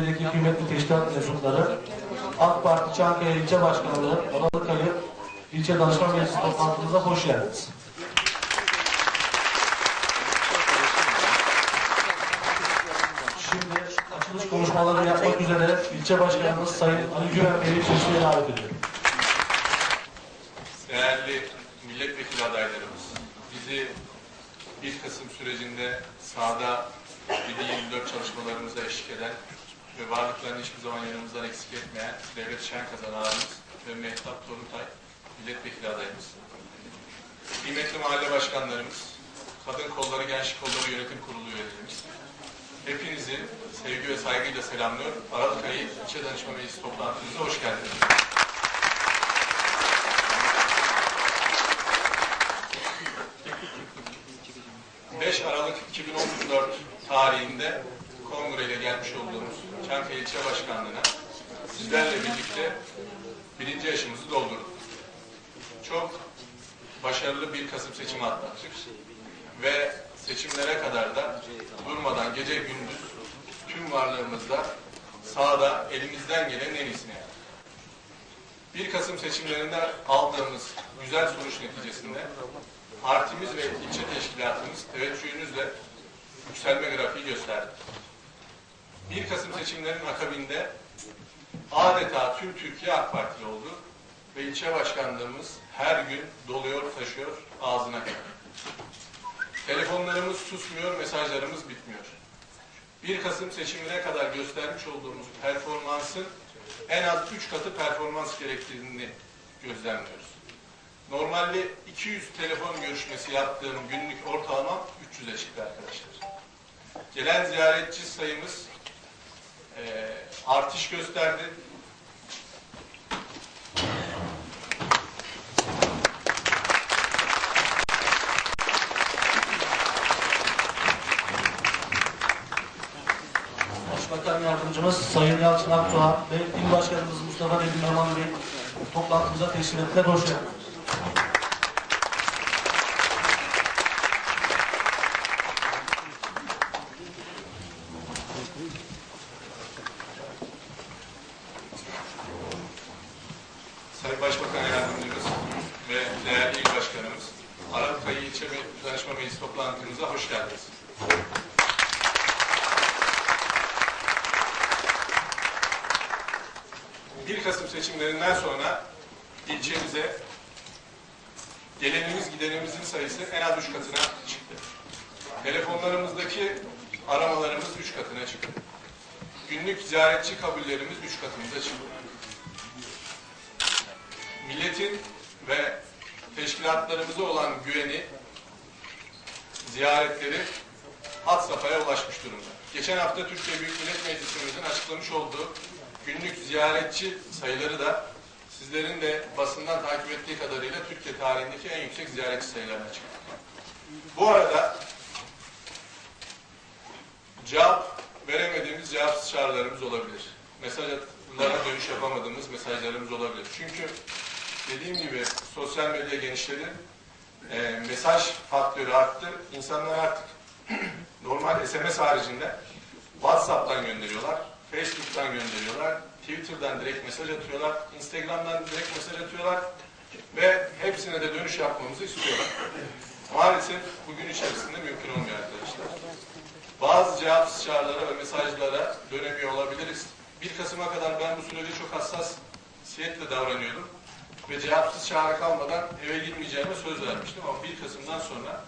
Çankaya'daki kıymetli teşkilat mensupları, AK Parti Çankaya İlçe Başkanlığı, Aralık ayı İlçe Danışma Meclisi toplantımıza hoş geldiniz. Şimdi açılış konuşmalarını yapmak üzere ilçe başkanımız Sayın Ali Güven Bey'i kürsüye davet ediyorum. Değerli milletvekili adaylarımız, bizi 1 Kasım sürecinde sahada 7-24 çalışmalarımıza eşlik eden ve varlıklarını hiçbir zaman yanımızdan eksik etmeyen Devlet Şenkazan abimiz ve Mehtap Toruntay milletvekili adayımız. Kıymetli mahalle başkanlarımız, Kadın Kolları Gençlik Kolları Yönetim Kurulu üyelerimiz, hepinizi sevgi ve saygıyla selamlıyorum. Aralık ayı İlçe Danışma Meclisi toplantımıza hoş geldiniz. 5 Aralık 2014 tarihinde kongreyle gelmiş olduğumuz Çankaya İlçe Başkanlığı'na sizlerle birlikte birinci yaşımızı doldurduk. Çok başarılı bir Kasım seçimi atlattık ve seçimlere kadar da durmadan gece gündüz tüm varlığımızda sahada elimizden gelen en iyisini yaptık. 1 Kasım seçimlerinde aldığımız güzel sonuç neticesinde partimiz ve ilçe teşkilatımız teveccühünüzle yükselme grafiği gösterdi. 1 Kasım seçimlerinin akabinde adeta tüm Türkiye AK Partili oldu ve ilçe başkanlığımız her gün doluyor, taşıyor, ağzına kadar. Telefonlarımız susmuyor, mesajlarımız bitmiyor. 1 Kasım seçimine kadar göstermiş olduğumuz performansın en az 3 katı performans gerektiğini gözlemliyoruz. Normalde 200 telefon görüşmesi yaptığım günlük ortalamam 300'e çıktı arkadaşlar. Gelen ziyaretçi sayımız eee, artış gösterdi. Başbakan Yardımcımız Sayın Yalçın Akdoğan ve İl Başkanımız Mustafa Nedim Yaman Bey toplantımıza teşrif ettiler. Hoş geldiniz. Sayın Başbakan Yardımcımız ve değerli il başkanımız, Aralık ayı ilçe ve danışma meclisi toplantımıza hoş geldiniz. Bir Kasım seçimlerinden sonra ilçemize gelenimiz gidenimizin sayısı en az üç katına çıktı. Telefonlarımızdaki aramalarımız üç katına çıktı. Ziyaretçi kabullerimiz üç katımıza çıktı milletin ve teşkilatlarımıza olan güveni, ziyaretleri had safhaya ulaşmış durumda. Geçen hafta Türkiye Büyük Millet Meclisimizin açıklamış olduğu günlük ziyaretçi sayıları da sizlerin de basından takip ettiği kadarıyla Türkiye tarihindeki en yüksek ziyaretçi sayılarına çıktı. Bu arada cevap veremediğimiz cevapsız çağrılarımız olabilir. Mesajlara dönüş yapamadığımız mesajlarımız olabilir. Çünkü dediğim gibi sosyal medya genişledi. Ee, mesaj faktörü arttı. İnsanlar artık normal SMS haricinde WhatsApp'tan gönderiyorlar, Facebook'tan gönderiyorlar, Twitter'dan direkt mesaj atıyorlar, Instagram'dan direkt mesaj atıyorlar ve hepsine de dönüş yapmamızı istiyorlar. Maalesef bugün içerisinde mümkün olmuyor arkadaşlar. Bazı cevapsız çağrılara ve mesajlara dönemiyor olabiliriz. 1 Kasım'a kadar ben bu sürede çok hassasiyetle davranıyordum ve cevapsız çağrı kalmadan eve gitmeyeceğime söz vermiştim ama 1 Kasım'dan sonra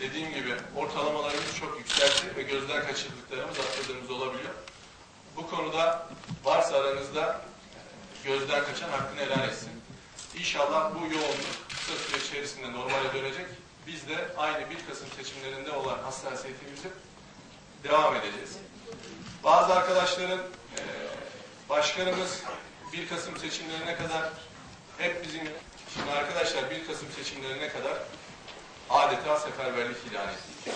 dediğim gibi ortalamalarımız çok yükseldi ve gözden kaçırdıklarımız atladığımız olabiliyor. Bu konuda varsa aranızda gözden kaçan hakkını helal etsin. İnşallah bu yoğunluk kısa süre içerisinde normale dönecek. Biz de aynı 1 Kasım seçimlerinde olan hassasiyetimizi devam edeceğiz. Bazı arkadaşların eee, başkanımız 1 Kasım seçimlerine kadar hep bizim şimdi arkadaşlar 1 Kasım seçimlerine kadar adeta seferberlik ilan ettik.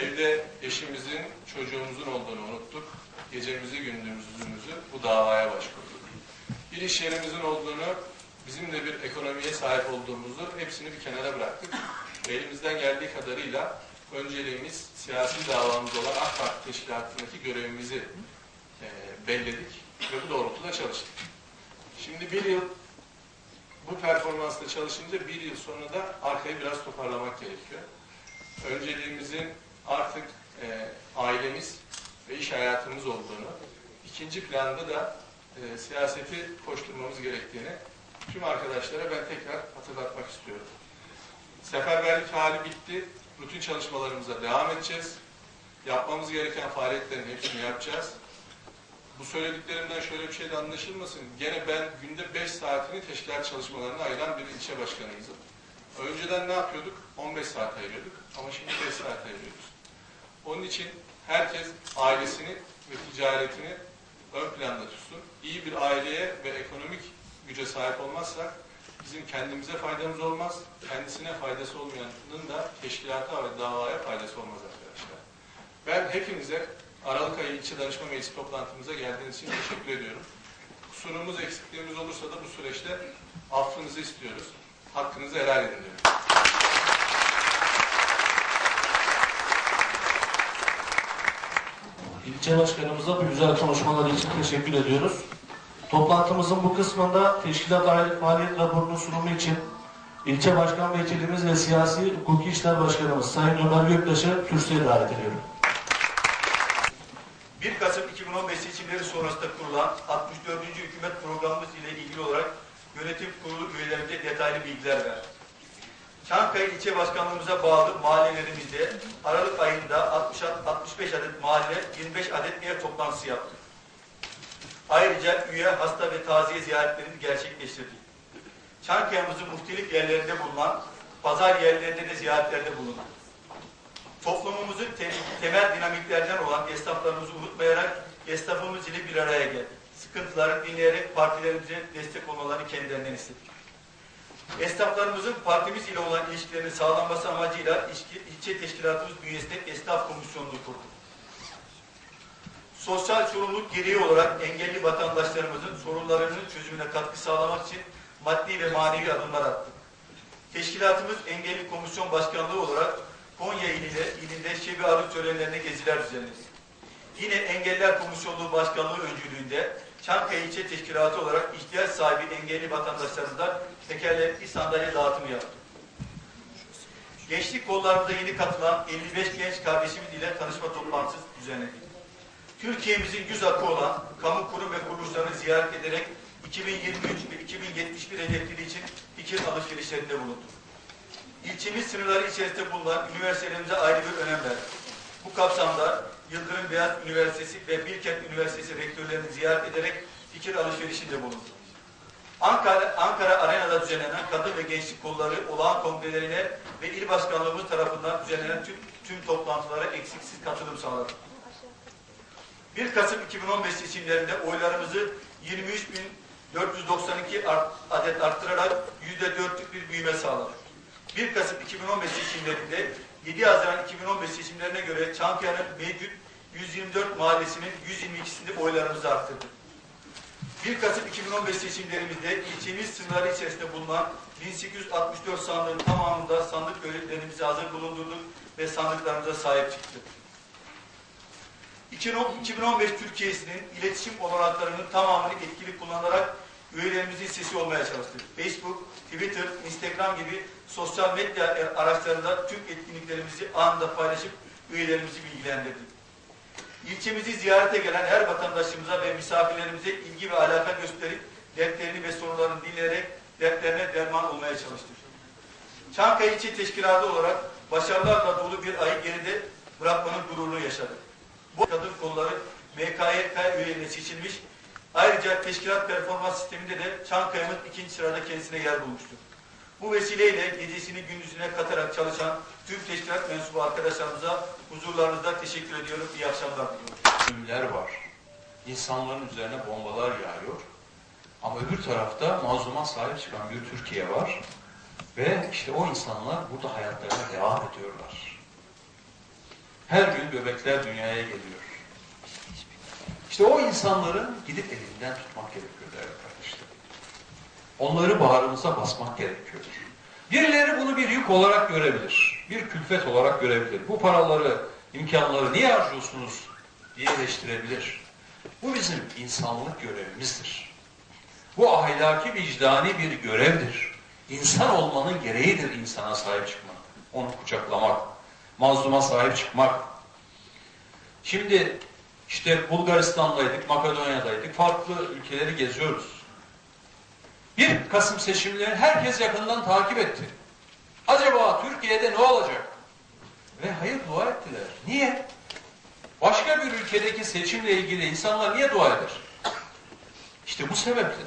Evde eşimizin, çocuğumuzun olduğunu unuttuk. Gecemizi, gündüzümüzü bu davaya başvurduk. Bir iş yerimizin olduğunu, bizim de bir ekonomiye sahip olduğumuzu hepsini bir kenara bıraktık. Elimizden geldiği kadarıyla önceliğimiz siyasi davamız olan AK Parti teşkilatındaki görevimizi e, belledik ve bu doğrultuda çalıştık. Şimdi bir yıl bu performansla çalışınca bir yıl sonra da arkayı biraz toparlamak gerekiyor. Önceliğimizin artık e, ailemiz ve iş hayatımız olduğunu, ikinci planda da e, siyaseti koşturmamız gerektiğini tüm arkadaşlara ben tekrar hatırlatmak istiyorum. Seferberlik hali bitti. Rutin çalışmalarımıza devam edeceğiz. Yapmamız gereken faaliyetlerin hepsini yapacağız. Bu söylediklerimden şöyle bir şey de anlaşılmasın. Gene ben günde 5 saatini teşkilat çalışmalarına ayıran bir ilçe başkanıyızım. Önceden ne yapıyorduk? 15 saat ayırıyorduk ama şimdi 5 saat ayırıyoruz. Onun için herkes ailesini ve ticaretini ön planda tutsun. İyi bir aileye ve ekonomik güce sahip olmazsak bizim kendimize faydamız olmaz, kendisine faydası olmayanın da teşkilata ve davaya faydası olmaz arkadaşlar. Ben hepinize Aralık ayı ilçe danışma meclisi toplantımıza geldiğiniz için teşekkür ediyorum. Kusurumuz, eksikliğimiz olursa da bu süreçte affınızı istiyoruz. Hakkınızı helal edin diyorum. İlçe başkanımıza bu güzel konuşmaları için teşekkür ediyoruz. Toplantımızın bu kısmında teşkilat aylık faaliyet raporunun sunumu için ilçe başkan vekilimiz ve siyasi hukuki işler başkanımız Sayın Ömer Göktaş'ı kürsüye davet ediyorum. 1 Kasım 2015 seçimleri sonrasında kurulan 64. hükümet programımız ile ilgili olarak yönetim kurulu üyelerimize detaylı bilgiler ver. Çankaya ilçe başkanlığımıza bağlı mahallelerimizde Aralık ayında 60, 65 adet mahalle 25 adet ev toplantısı yaptık. Ayrıca üye, hasta ve taziye ziyaretlerini gerçekleştirdik. Çankaya'mızın muhtelif yerlerinde bulunan pazar yerlerinde de ziyaretlerde bulunduk toplumumuzun te- temel dinamiklerden olan esnaflarımızı unutmayarak esnafımız ile bir araya geldik. Sıkıntıları dinleyerek partilerimize destek olmalarını kendilerinden istedik. Esnaflarımızın partimiz ile olan ilişkilerinin sağlanması amacıyla ilçe, teşkilatımız bünyesinde esnaf komisyonluğu kurduk. Sosyal sorumluluk gereği olarak engelli vatandaşlarımızın sorunlarının çözümüne katkı sağlamak için maddi ve manevi adımlar attık. Teşkilatımız engelli komisyon başkanlığı olarak Konya ilinde, ilinde şebi arı törenlerine geziler düzenledi. Yine Engeller Komisyonluğu Başkanlığı öncülüğünde Çankaya İlçe Teşkilatı olarak ihtiyaç sahibi engelli vatandaşlarımıza tekerlekli sandalye dağıtımı yaptı. Gençlik kollarımıza yeni katılan 55 genç kardeşimiz ile tanışma toplantısı düzenledik. Türkiye'mizin yüz akı olan kamu kurum ve kuruluşlarını ziyaret ederek 2023 ve 2071 hedefleri için fikir alışverişlerinde bulunduk. İlçemiz sınırları içerisinde bulunan üniversitelerimize ayrı bir önem verdik. Bu kapsamda Yıldırım Beyaz Üniversitesi ve Bilkent Üniversitesi rektörlerini ziyaret ederek fikir alışverişinde bulunduk. Ankara, Ankara Arena'da düzenlenen kadın ve gençlik kolları olağan kongrelerine ve il başkanlığımız tarafından düzenlenen tüm, tüm toplantılara eksiksiz katılım sağladık. 1 Kasım 2015 seçimlerinde oylarımızı 23.492 art- adet arttırarak %4'lük bir büyüme sağladık. 1 Kasım 2015 seçimlerinde 7 Haziran 2015 seçimlerine göre Çankaya'nın mevcut 124 mahallesinin 122'sinde oylarımızı arttırdık. 1 Kasım 2015 seçimlerimizde ilçemiz sınırları içerisinde bulunan 1864 sandığın tamamında sandık görevlerimizi hazır bulundurduk ve sandıklarımıza sahip çıktık. 2015 Türkiye'sinin iletişim olanaklarının tamamını etkili kullanarak üyelerimizin sesi olmaya çalıştık. Facebook, Twitter, Instagram gibi sosyal medya araçlarında tüm etkinliklerimizi anında paylaşıp üyelerimizi bilgilendirdik. İlçemizi ziyarete gelen her vatandaşımıza ve misafirlerimize ilgi ve alaka gösterip dertlerini ve sorunlarını dinleyerek dertlerine derman olmaya çalıştık. Çankaya İlçe Teşkilatı olarak başarılarla dolu bir ayı geride bırakmanın gururunu yaşadık. Bu kadın kolları MKYK üyeliğine seçilmiş. Ayrıca teşkilat performans sisteminde de Çankaya'mız ikinci sırada kendisine yer bulmuştur. Bu vesileyle gecesini gündüzüne katarak çalışan tüm teşkilat mensubu arkadaşlarımıza huzurlarınızda teşekkür ediyorum. İyi akşamlar diliyorum. ölümler var. İnsanların üzerine bombalar yağıyor. Ama öbür tarafta mazluma sahip çıkan bir Türkiye var. Ve işte o insanlar burada hayatlarına devam ediyorlar. Her gün bebekler dünyaya geliyor. İşte o insanların gidip elinden tutmak gerekiyor değerli kardeşlerim. Onları bağrımıza basmak gerekiyor. Birileri bunu bir yük olarak görebilir. Bir külfet olarak görebilir. Bu paraları, imkanları niye harcıyorsunuz diye eleştirebilir. Bu bizim insanlık görevimizdir. Bu ahlaki vicdani bir görevdir. İnsan olmanın gereğidir insana sahip çıkmak. Onu kucaklamak, mazluma sahip çıkmak. Şimdi işte Bulgaristan'daydık, Makedonya'daydık, farklı ülkeleri geziyoruz. 1 Kasım seçimlerini herkes yakından takip etti. Acaba Türkiye'de ne olacak? Ve hayır dua ettiler. Niye? Başka bir ülkedeki seçimle ilgili insanlar niye dua eder? İşte bu sebeple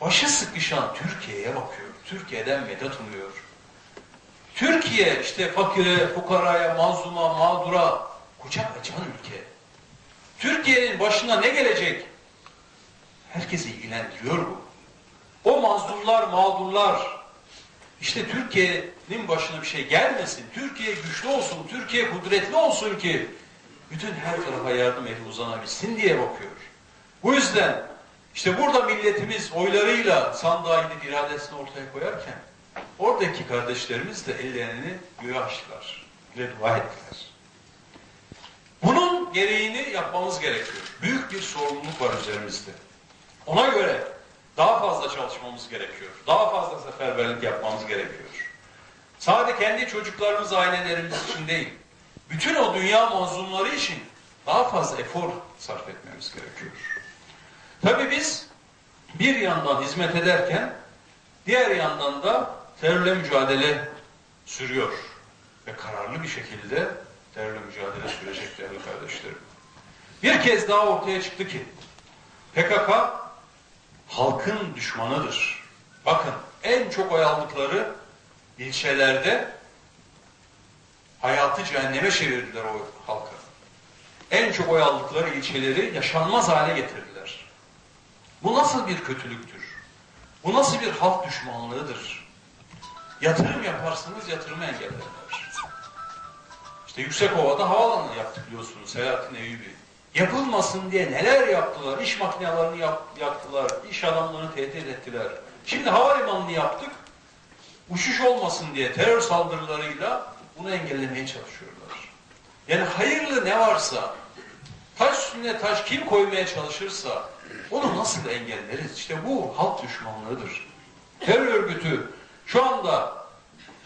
başı sıkışan Türkiye'ye bakıyor. Türkiye'den medet umuyor. Türkiye işte fakire, fukaraya, mazluma, mağdura kucak açan ülke. Türkiye'nin başına ne gelecek? Herkesi ilgilendiriyor bu. O mazlumlar, mağdurlar, işte Türkiye'nin başına bir şey gelmesin, Türkiye güçlü olsun, Türkiye kudretli olsun ki bütün her tarafa yardım eli uzanabilsin diye bakıyor. Bu yüzden işte burada milletimiz oylarıyla sandığa gidip iradesini ortaya koyarken oradaki kardeşlerimiz de ellerini göğe açtılar ve dua ettiler. Bunun gereğini yapmamız gerekiyor. Büyük bir sorumluluk var üzerimizde. Ona göre daha fazla çalışmamız gerekiyor. Daha fazla seferberlik yapmamız gerekiyor. Sadece kendi çocuklarımız, ailelerimiz için değil, bütün o dünya mazlumları için daha fazla efor sarf etmemiz gerekiyor. Tabii biz bir yandan hizmet ederken diğer yandan da terörle mücadele sürüyor. Ve kararlı bir şekilde terörle mücadele sürecek değerli kardeşlerim. Bir kez daha ortaya çıktı ki PKK halkın düşmanıdır. Bakın en çok oy aldıkları ilçelerde hayatı cehenneme çevirdiler o halka. En çok oy aldıkları ilçeleri yaşanmaz hale getirdiler. Bu nasıl bir kötülüktür? Bu nasıl bir halk düşmanlığıdır? Yatırım yaparsınız yatırımı engellerler. İşte Yüksekova'da havaalanı yaptık biliyorsunuz Selahattin Eyyubi. Yapılmasın diye neler yaptılar? İş makinelerini yap, yaktılar, iş adamlarını tehdit ettiler. Şimdi havalimanını yaptık. Uçuş olmasın diye terör saldırılarıyla bunu engellemeye çalışıyorlar. Yani hayırlı ne varsa, taş üstüne taş kim koymaya çalışırsa onu nasıl engelleriz? İşte bu halk düşmanlığıdır. Terör örgütü şu anda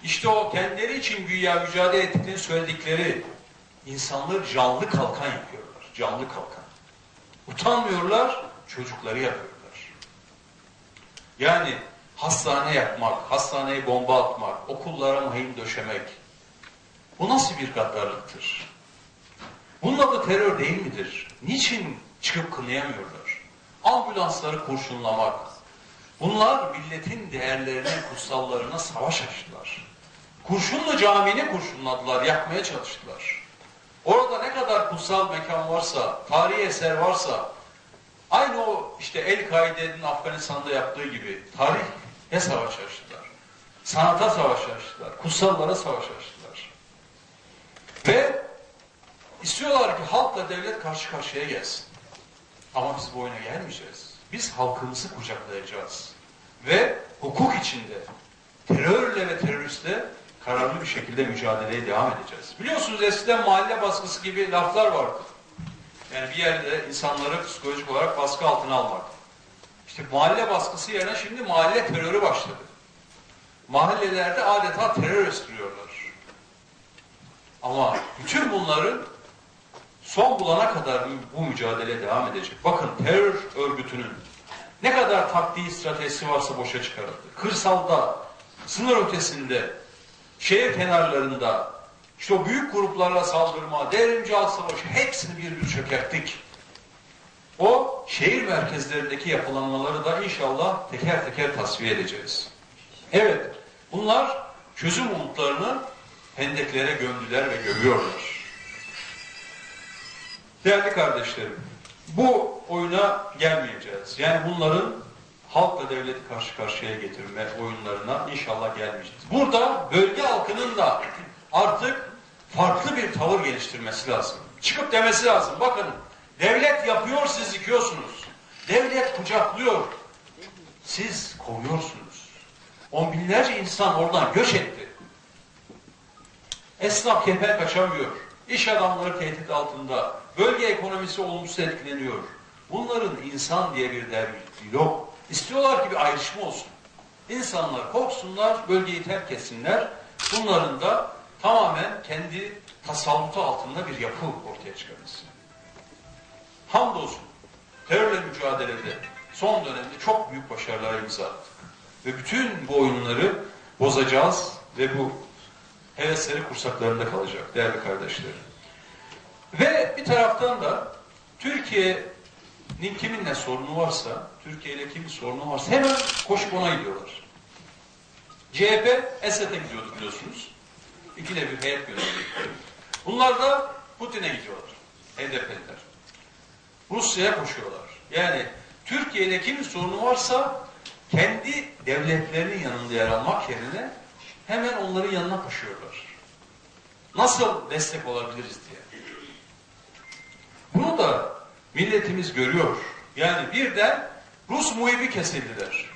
işte o kendileri için güya mücadele ettiklerini söyledikleri insanları canlı kalkan yapıyorlar. Canlı kalkan. Utanmıyorlar, çocukları yapıyorlar. Yani hastane yapmak, hastaneye bomba atmak, okullara mayın döşemek. Bu nasıl bir gaddarlıktır? Bunun adı terör değil midir? Niçin çıkıp kınayamıyorlar? Ambulansları kurşunlamak. Bunlar milletin değerlerine, kutsallarına savaş açtılar. Kurşunlu camini kurşunladılar, yakmaya çalıştılar. Orada ne kadar kutsal mekan varsa, tarihi eser varsa, aynı o işte El-Kaide'nin Afganistan'da yaptığı gibi tarihe savaş açtılar. Sanata savaş açtılar, kutsallara savaş açtılar. Ve istiyorlar ki halkla devlet karşı karşıya gelsin. Ama biz bu oyuna gelmeyeceğiz. Biz halkımızı kucaklayacağız. Ve hukuk içinde terörle ve teröristle kararlı bir şekilde mücadeleye devam edeceğiz. Biliyorsunuz eskiden mahalle baskısı gibi laflar vardı. Yani bir yerde insanları psikolojik olarak baskı altına almak. İşte mahalle baskısı yerine şimdi mahalle terörü başladı. Mahallelerde adeta terör estiriyorlar. Ama bütün bunların son bulana kadar bu mücadele devam edecek. Bakın terör örgütünün ne kadar taktiği stratejisi varsa boşa çıkarıldı. Kırsalda, sınır ötesinde, şehir kenarlarında, işte büyük gruplarla saldırma, devrimci halk savaşı hepsini bir bir çökerttik. O şehir merkezlerindeki yapılanmaları da inşallah teker teker tasfiye edeceğiz. Evet, bunlar çözüm umutlarını hendeklere gömdüler ve gömüyorlar. Değerli kardeşlerim, bu oyuna gelmeyeceğiz. Yani bunların halkla devleti karşı karşıya getirme oyunlarına inşallah gelmeyeceğiz. Burada bölge halkının da artık farklı bir tavır geliştirmesi lazım. Çıkıp demesi lazım. Bakın devlet yapıyor siz yıkıyorsunuz. Devlet kucaklıyor. Siz kovuyorsunuz. On binlerce insan oradan göç etti. Esnaf kepen kaçamıyor. İş adamları tehdit altında. Bölge ekonomisi olumsuz etkileniyor. Bunların insan diye bir derdi yok. İstiyorlar ki bir ayrışma olsun. İnsanlar korksunlar, bölgeyi terk etsinler. Bunların da tamamen kendi tasallutu altında bir yapı ortaya çıkarması. Hamdolsun terörle mücadelede son dönemde çok büyük başarılar imza attık. Ve bütün bu oyunları bozacağız ve bu hevesleri kursaklarında kalacak değerli kardeşlerim. Ve bir taraftan da Türkiye'nin kiminle sorunu varsa, Türkiye ile kimin sorunu varsa hemen koşup ona gidiyorlar. CHP Esed'e gidiyordu biliyorsunuz. İkide bir heyet gönderdi. Bunlar da Putin'e gidiyorlar. HDP'liler. Rusya'ya koşuyorlar. Yani Türkiye ile kimin sorunu varsa kendi devletlerinin yanında yer almak yerine hemen onların yanına koşuyorlar. Nasıl destek olabiliriz diye. Bunu da milletimiz görüyor. Yani birden Rus muhibi kesildiler.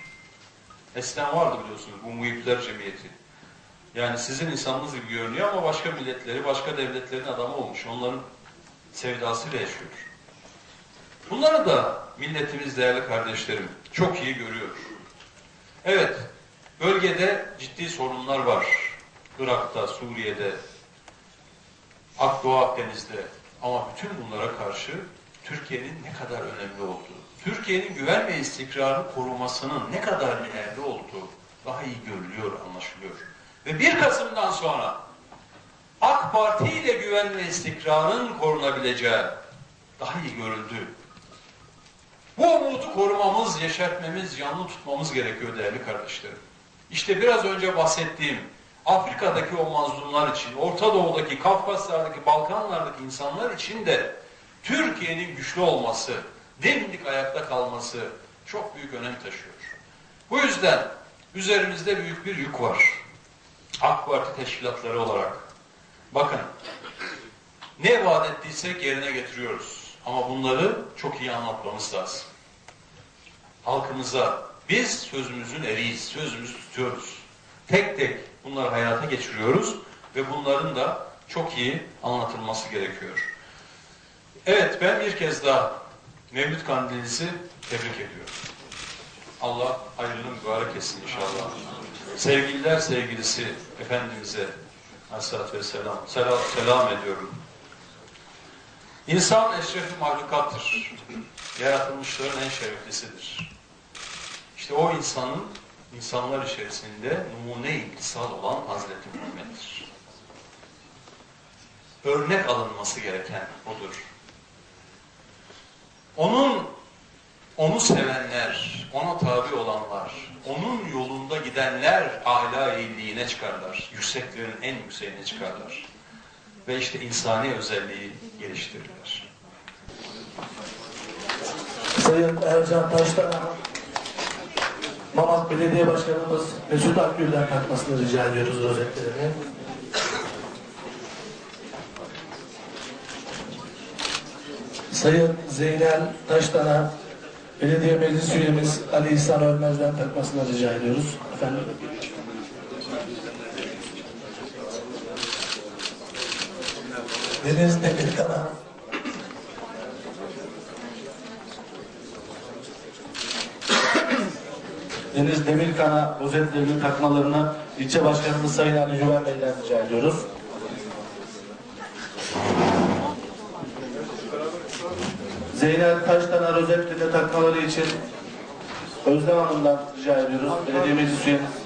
Eskiden vardı biliyorsunuz bu muhipler cemiyeti. Yani sizin insanınız gibi görünüyor ama başka milletleri, başka devletlerin adamı olmuş. Onların sevdasıyla yaşıyor. Bunları da milletimiz değerli kardeşlerim çok iyi görüyor. Evet, bölgede ciddi sorunlar var. Irak'ta, Suriye'de, Akdoğu Akdeniz'de ama bütün bunlara karşı Türkiye'nin ne kadar önemli olduğu, Türkiye'nin güven ve istikrarı korumasının ne kadar değerli olduğu daha iyi görülüyor, anlaşılıyor. Ve 1 Kasım'dan sonra AK Parti ile güven ve istikrarın korunabileceği daha iyi görüldü. Bu umudu korumamız, yeşertmemiz, canlı tutmamız gerekiyor değerli kardeşlerim. İşte biraz önce bahsettiğim Afrika'daki o mazlumlar için, Orta Doğu'daki, Kafkaslar'daki, Balkanlar'daki insanlar için de Türkiye'nin güçlü olması, dimdik ayakta kalması çok büyük önem taşıyor. Bu yüzden üzerimizde büyük bir yük var. AK Parti teşkilatları olarak. Bakın, ne vaat ettiysek yerine getiriyoruz. Ama bunları çok iyi anlatmamız lazım. Halkımıza biz sözümüzün eriyiz, sözümüzü tutuyoruz. Tek tek bunları hayata geçiriyoruz ve bunların da çok iyi anlatılması gerekiyor. Evet ben bir kez daha Mevlüt Kandilinizi tebrik ediyorum. Allah hayırlı mübarek etsin inşallah. Sevgililer sevgilisi Efendimiz'e Aleyhisselatü Vesselam selam, selam ediyorum. İnsan eşrefi mahlukattır. Yaratılmışların en şereflisidir. İşte o insanın insanlar içerisinde numune imtisal olan Hazreti Muhammed'dir. Örnek alınması gereken odur. Onun onu sevenler, ona tabi olanlar, onun yolunda gidenler âlâ iyiliğine çıkarlar. Yükseklerin en yükseğine çıkarlar. Ve işte insani özelliği geliştirirler. Sayın Ercan Taştan Mamak Belediye Başkanımız Mesut Akgül'den kalkmasını rica ediyoruz rozetlerini. Sayın Zeynel Taştan'a Belediye Meclis Üyemiz Ali İhsan Ölmez'den takmasını rica ediyoruz. Efendim. Deniz Demirkan'a Deniz Demirkan'a rozetlerini takmalarını ilçe başkanımız Sayın Ali Güven Bey'den rica ediyoruz. Zeynel Taştan'a rozetlerini takmaları için Özlem Hanım'dan rica ediyoruz. Belediye Meclis Üyemiz.